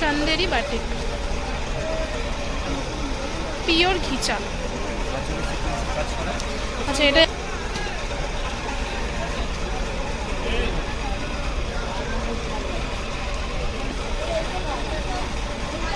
Chanderi batik pure ঘিচা আচ্ছা এটা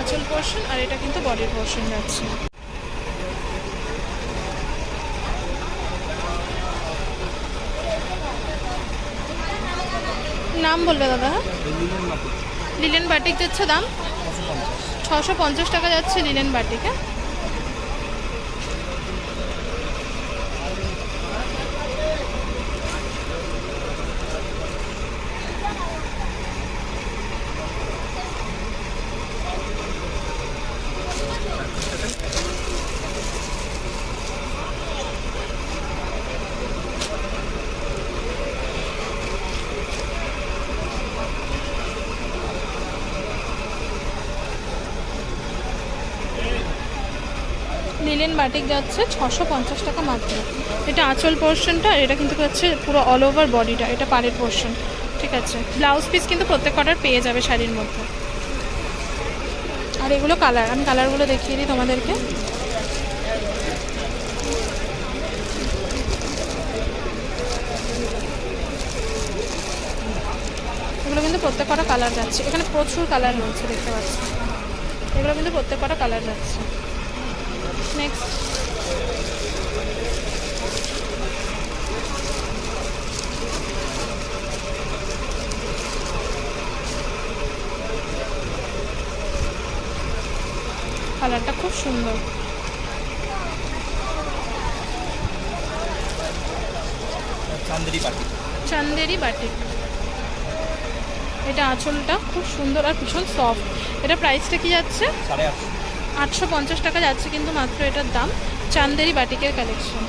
আঁচল পোর্শন আর এটা কিন্তু বডির পোর্শন যাচ্ছে। নাম বলবে দাদা? লিলেন বাটিক যাচ্ছে দাম? ছশো পঞ্চাশ টাকা যাচ্ছে লিলেন বাটিক। লিলেন বাটিক যাচ্ছে ছশো পঞ্চাশ টাকা মাত্র। এটা আঁচল পোর্শনটা এটা কিন্তু হচ্ছে পুরো অল ওভার বডিটা এটা পাড়ের পোর্শন ঠিক আছে? ব্লাউজ পিস কিন্তু প্রত্যেক কটার পেয়ে যাবে শাড়ির মধ্যে। আর এগুলো কালার আমি কালারগুলো দেখিয়ে দিই তোমাদেরকে। এগুলো কিন্তু প্রত্যেক কটা কালার যাচ্ছে। এখানে প্রচুর কালার রয়েছে, দেখতে পাচ্ছি? এগুলো কিন্তু প্রত্যেক কটা কালার যাচ্ছে। নেক্সট কালারটা খুব সুন্দর। চান্দেরি বাটিক এটা আঁচলটা খুব সুন্দর আর ভীষণ সফট এটা প্রাইসটা কি যাচ্ছে? সাড়ে আটশো। আটশো পঞ্চাশ টাকা যাচ্ছে কিন্তু মাত্র এটার দাম। চান্দেরি বাটিকের কালেকশন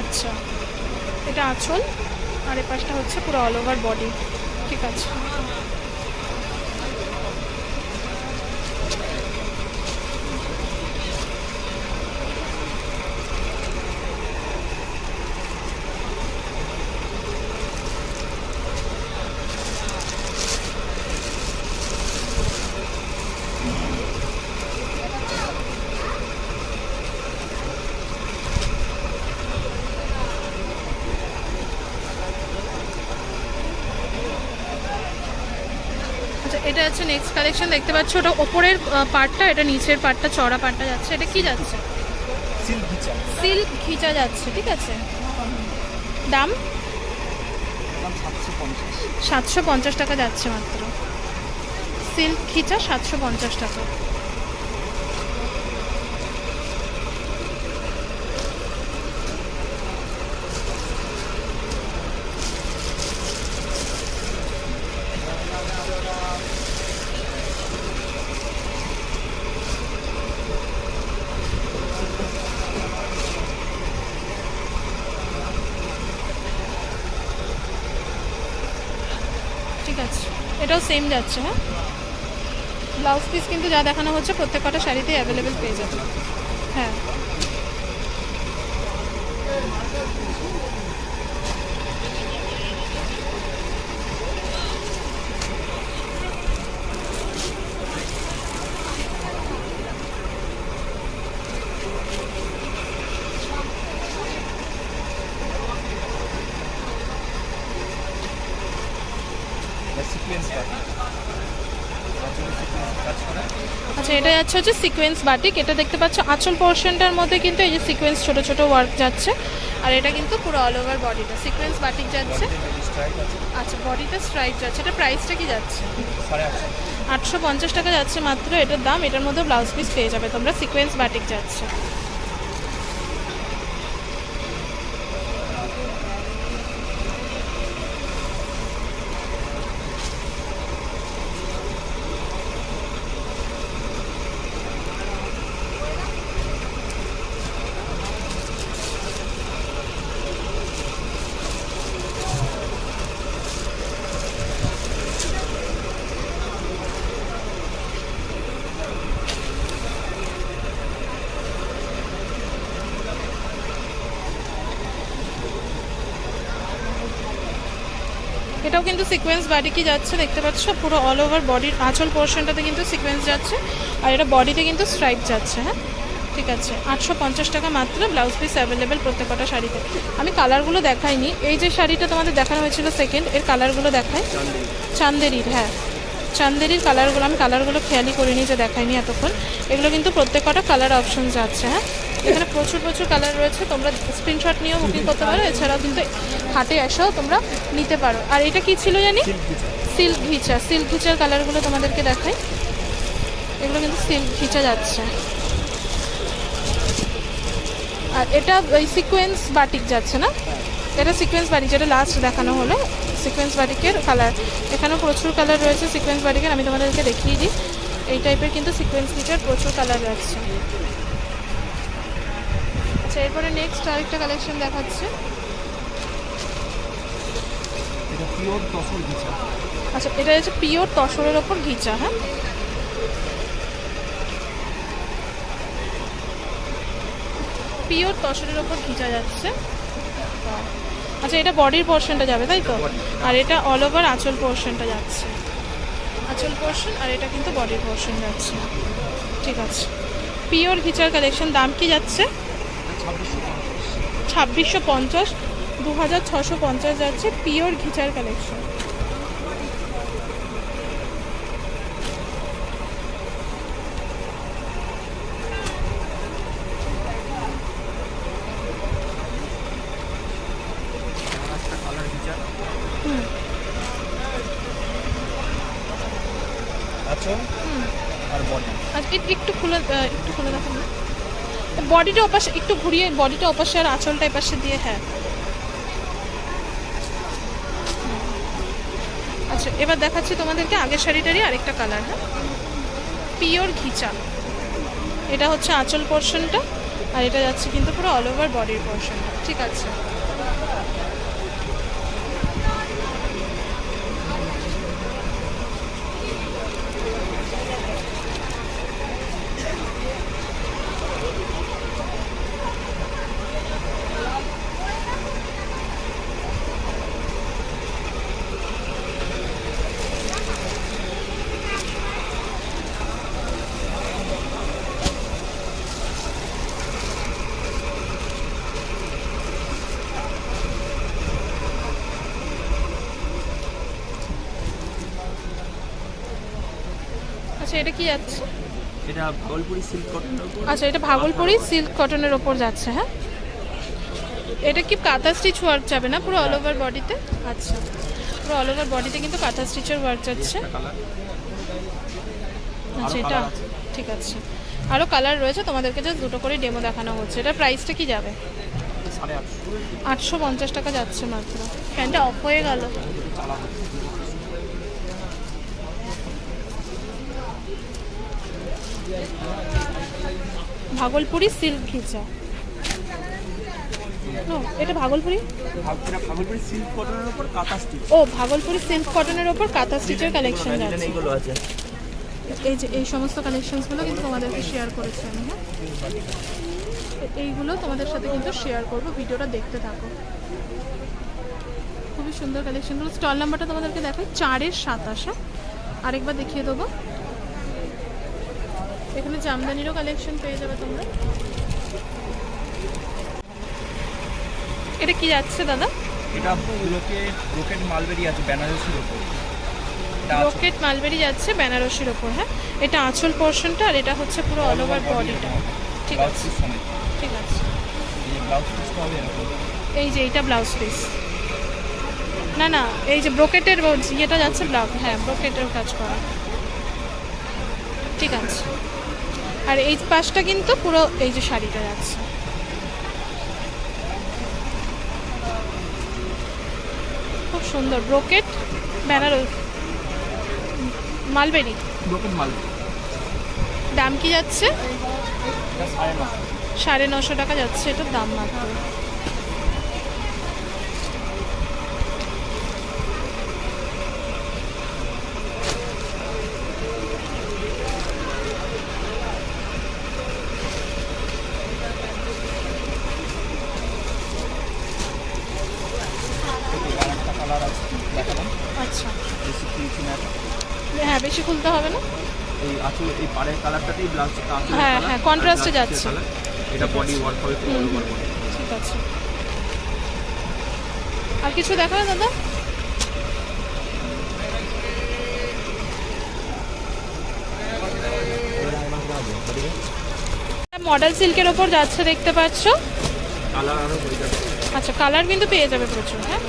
আচ্ছা এটা আঁচল আর এ পাশটা হচ্ছে পুরো অল ওভার বডি ঠিক আছে। এটা হচ্ছে নেক্সট কালেকশন দেখতে পাচ্ছ ওটা ওপরের পার্টটা এটা নিচের পার্টটা চড়া পার্টটা যাচ্ছে। এটা কি যাচ্ছে? সিল্ক খিচা যাচ্ছে ঠিক আছে। দাম? সাতশো পঞ্চাশ। টাকা যাচ্ছে মাত্র। সিল্ক খিচা সাতশো পঞ্চাশ টাকা ঠিক আছে এটাও সেম যাচ্ছে হ্যাঁ? ব্লাউজ পিস কিন্তু যা দেখানো হচ্ছে, প্রত্যেক কটা শাড়িতেই অ্যাভেলেবেল পেয়ে যাবে। হ্যাঁ। আচ্ছা এটা যাচ্ছে হচ্ছে সিকোয়েন্স বাটিক এটা দেখতে পাচ্ছ, আচল পোর্শনটার মধ্যে কিন্তু এই যে সিকোয়েন্স ছোট ছোট ওয়ার্ক যাচ্ছে। আর এটা কিন্তু পুরো অল ওভার বডিটা সিকোয়েন্স বাটিক যাচ্ছে। আচ্ছা বডিটা স্ট্রাইপ যাচ্ছে। এটা প্রাইসটা কি যাচ্ছে? আটশো পঞ্চাশ টাকা যাচ্ছে মাত্র এটার দাম। এটার মধ্যে ব্লাউজ পিস পেয়ে যাবে তোমরা। সিকোয়েন্স বাটিক যাচ্ছে। এটাও কিন্তু সিকোয়েন্স বাটিকই যাচ্ছে দেখতে পাচ্ছ? পুরো অল ওভার বডির আঁচল পোর্শনটাতে কিন্তু সিকোয়েন্স যাচ্ছে। আর এটা বডিতে কিন্তু স্ট্রাইপ যাচ্ছে হ্যাঁ? ঠিক আছে। আটশো পঞ্চাশ টাকা মাত্র ব্লাউজ পিস অ্যাভেলেবেল প্রত্যেকটা শাড়িতে। আমি কালারগুলো দেখাইনি। এই যে শাড়িটা তোমাদের দেখানো হয়েছিল সেকেন্ড এর কালারগুলো দেখাই। চান্দেরির হ্যাঁ। চান্দেরির কালারগুলো আমি কালারগুলো খেয়ালই করিনি যে দেখাইনি এতক্ষণ। এগুলো কিন্তু প্রত্যেকটা কালার অপশন যাচ্ছে হ্যাঁ? এখানে প্রচুর প্রচুর কালার রয়েছে। তোমরা স্ক্রিনশট নিয়েও বুকিং করতে পারো। এছাড়াও কিন্তু হাটে এসেও তোমরা নিতে পারো। আর এটা কি ছিল জানি? সিল্ক ঘিচা সিল্ক ঘিচার কালারগুলো তোমাদেরকে দেখাই। এগুলো কিন্তু সিল্ক ঘিচা যাচ্ছে। আর এটা ওই সিকোয়েন্স বাটিক যাচ্ছে না? এটা সিকোয়েন্স বাটিক যেটা লাস্ট দেখানো হলো। সিকোয়েন্স বাটিকের কালার এখানেও প্রচুর কালার রয়েছে সিকোয়েন্স বাটিকের আমি তোমাদেরকে দেখিয়ে দিই। এই টাইপের কিন্তু সিকোয়েন্স গিটার প্রচুর কালার যাচ্ছে। আচ্ছা এরপরে নেক্সট আরেকটা কালেকশন দেখাচ্ছে। এটা পিওর তসর ঘিচা। আচ্ছা এটা হচ্ছে পিওর তসরের ওপর ঘিচা হ্যাঁ? পিওর তসরের ওপর ঘিচা যাচ্ছে। আচ্ছা এটা বডির পোর্শনটা যাবে তাই তো? আর এটা অল ওভার আঁচল পোর্শনটা যাচ্ছে। আঁচল পোর্শন আর এটা কিন্তু বডির পোর্শন যাচ্ছে। ঠিক আছে। পিওর ঘিচার কালেকশন দাম কি যাচ্ছে? ছাব্বিশশো পঞ্চাশ দু হাজার ছশো পঞ্চাশ যাচ্ছে পিওর ঘিচার কালেকশন একটা কালার ঘিচা হুম আচল আর বডি আর এ- একটু খুলে আহ, একটু খুলে দেখো না বডিটা ওপাশে, একটু ঘুরিয়ে বডিটা ওপাশে আর আঁচলটা এপাশে দিয়ে হ্যাঁ। আচ্ছা এবার দেখাচ্ছি তোমাদেরকে আগের শাড়িটারই আরেকটা কালার হ্যাঁ। পিওর ঘিচা। এটা হচ্ছে আঁচল পোর্শনটা আর এটা যাচ্ছে কিন্তু পুরো অল ওভার বডির পোর্শনটা ঠিক আছে। এটা কি যাচ্ছে? এটা ভাগলপুরি সিল্ক কটনের উপর। আচ্ছা এটা ভাগলপুরি সিল্ক কটনের ওপর যাচ্ছে হ্যাঁ? এটা কি কাঁথা স্টিচ ওয়ার্ক যাবে না? পুরো অল ওভার বডিতে আচ্ছা পুরো অল ওভার বডিতে কিন্তু কাঁথা স্টিচের ওয়ার্ক যাচ্ছে। আচ্ছা এটা ঠিক আছে। আরও কালার রয়েছে তোমাদেরকে জাস্ট দুটো করে ডেমো দেখানো হচ্ছে। এটা প্রাইসটা কি যাবে? আটশো। পঞ্চাশ টাকা যাচ্ছে মাত্র। ফ্যানটা অফ হয়ে গেল। ভাগলপুরি সিল্ক ঘিচা। এটা ভাগলপুরি? ভাগ- ভাগলপুরি সিল্ক কটনের উপর কাঁথা স্টিচ ও ভাগলপুরি সিল্ক কটনের ওপর কাঁথা স্টিচের কালেকশন যাচ্ছে এইগুলো আছে। এই যে এই সমস্ত কালেকশনসগুলো কিন্তু তোমাদেরকে শেয়ার করেছি আমি হ্যাঁ? এইগুলো তোমাদের সাথে কিন্তু শেয়ার করব ভিডিওটা দেখতে থাকো। খুবই সুন্দর কালেকশনগুলো স্টল নাম্বারটা তোমাদেরকে দেখাই চারের সাতাশ হ্যাঁ? আরেকবার দেখিয়ে দেবো। এখানে জামদানিরও কালেকশন পেয়ে যাবে তোমরা। এটা কি যাচ্ছে দাদা? এটা ব্রোকেট ব্রোকেট মালবেরি আছে বেনারসির উপর। রকেট মালবেরি যাচ্ছে বেনারসির ওপর হ্যাঁ? এটা আঁচল পোর্শনটা আর এটা হচ্ছে পুরো অল ওভার বডিটা ঠিক আছে। ঠিক আছে। এই যে এইটা ব্লাউজ পিস না না এই যে ব্রোকেটের ইয়েটা যাচ্ছে ব্লাউজ হ্যাঁ ব্রোকেটের কাজ করা। ঠিক আছে। আর এই পাশটা কিন্তু পুরো এই যে শাড়িটা যাচ্ছে খুব সুন্দর। Brocade Banaras mulberry. দাম কি যাচ্ছে? সাড়ে নশো টাকা যাচ্ছে এটার দাম মাত্র আর একটা কালার আছে দেখালাম বেশি খুলতে হবে না? এই আঁচল এই পাড়ের কালারটাতেই ব্লাউজ হ্যাঁ, হ্যাঁ, এ যাচ্ছে। এটা বডি ওয়ার্ক হবে পুরো। ঠিক আছে। আর কিছু দেখাবে দাদা? মডেল সিল্কের ওপর যাচ্ছে দেখতে পাচ্ছ? আচ্ছা কালার কিন্তু পেয়ে যাবে প্রচুর হ্যাঁ?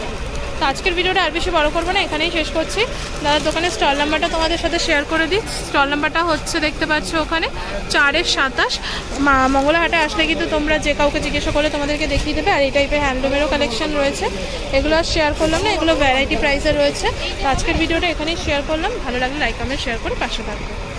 তো আজকের ভিডিওটা আর বেশি বড় করব না, এখানেই শেষ করছি। দাদার দোকানের স্টল নাম্বারটা তোমাদের সাথে শেয়ার করে দিই। স্টল নাম্বারটা হচ্ছে দেখতে পাচ্ছ ওখানে, চারের সাতাশ। মা- মঙ্গলাহাটে আসলে কিন্তু তোমরা যে কাউকে জিজ্ঞাসা করলে তোমাদেরকে দেখিয়ে দেবে, আর এই টাইপের হ্যান্ডলুমেরও কালেকশন রয়েছে। এগুলো আর শেয়ার করলাম না, এগুলো ভ্যারাইটি প্রাইসে রয়েছে। তো আজকের ভিডিওটা এখানেই শেয়ার করলাম। ভালো লাগলে লাইক কমেন্ট শেয়ার করে পাশে থাকবে।